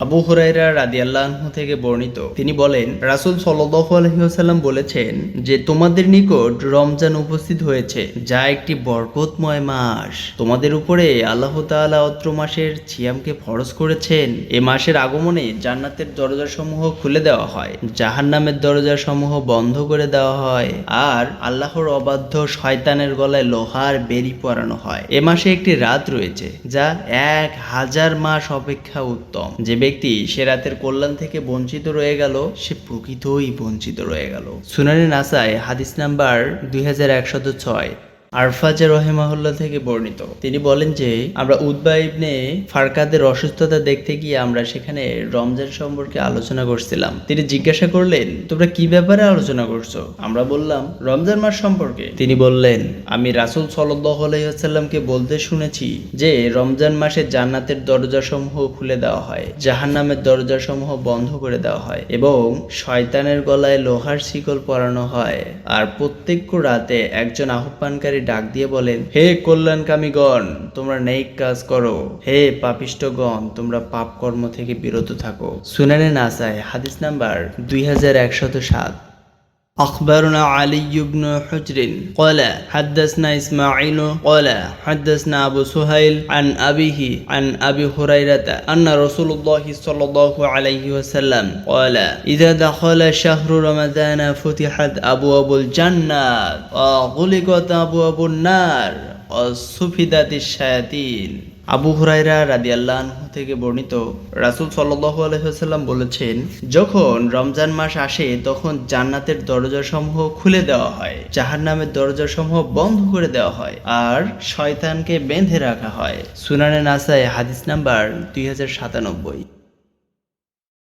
আবু হুরাইরা রাদিয়াল্লাহু থেকে বর্ণিত। তিনি বলেন, রাসূল সাল্লাল্লাহু আলাইহি ওয়াসাল্লাম বলেছেন যে, তোমাদের নিকট রমজান উপস্থিত হয়েছে, যা একটি বরকতময় মাস। তোমাদের উপরে আল্লাহ তাআলা অত্র মাসের সিয়ামকে ফরজ করেছেন। এ মাসের আগমনে জান্নাতের দরজাসমূহ খুলে দেওয়া হয় জাহান জাহান্নামের দরজাসমূহ বন্ধ করে দেওয়া হয়, আর আল্লাহর অবাধ্য শয়তানের গলায় লোহার বেরি পরানো হয়। এ মাসে একটি রাত রয়েছে, যা এক হাজার মাস অপেক্ষা উত্তম। যে ব্যক্তি সে রাতের কল্যাণ থেকে বঞ্চিত রয়ে গেল, সে প্রকৃতই বঞ্চিত রয়ে গেল। সুনানি নাসায় হাদিস নাম্বার দুই হাজার একশত ছয়। আরফাজা রহেমাহুল্লাহ থেকে বর্ণিত। তিনি বলেন যে, আমরা উদ্বা ইবনে ফারকাদের অসুস্থতা দেখতে গিয়ে আমরা সেখানে রমজান সম্পর্কে আলোচনা করছিলাম। তিনি জিজ্ঞাসা করলেন, তোমরা কি ব্যাপারে আলোচনা করছ? আমরা বললাম, রমজান মাস সম্পর্কে। তিনি বললেন, আমি রাসূল ওয়াসাল্লামকে বলতে শুনেছি যে, রমজান মাসে জান্নাতের দরজাসমূহ খুলে দেওয়া হয়, জাহান্নামের দরজাসমূহ বন্ধ করে দেওয়া হয় এবং শয়তানের গলায় লোহার শিকল পরানো হয়। আর প্রত্যেক রাতে একজন আহ্বানকারী ডাক দিয়ে বলেন, হে কল্যাণকামীগণ, তোমরা নেক কাজ করো। হে পাপিষ্টগণ তোমরা পাপ কর্ম থেকে বিরত থাকো। সুনানে নাসায়, হাদিস নাম্বার দুই হাজার একশত সাত। أخبرنا علي بن حجر قال حدثنا إسماعيل قال حدثنا أبو سهيل عن أبيه عن أبي هريرة أن رسول الله صلى الله عليه وسلم قال إذا دخل شهر رمضان فتحت أبواب الجنة وغلقت أبواب النار وسفدت الشياطين আবু হুরাইরা রাদিয়াল্লাহ থেকে বর্ণিত রাসুল সাল্লাল্লাহু আলাইহি ওয়াসাল্লাম বলেছেন, যখন রমজান মাস আসে, তখন জান্নাতের দরজাসমূহ খুলে দেওয়া হয় জাহার জাহান্নামের দরজাসমূহ বন্ধ করে দেওয়া হয় আর শয়তানকে বেঁধে রাখা হয়। সুনানে নাসায় হাদিস নাম্বার দুই হাজার সাতানব্বই।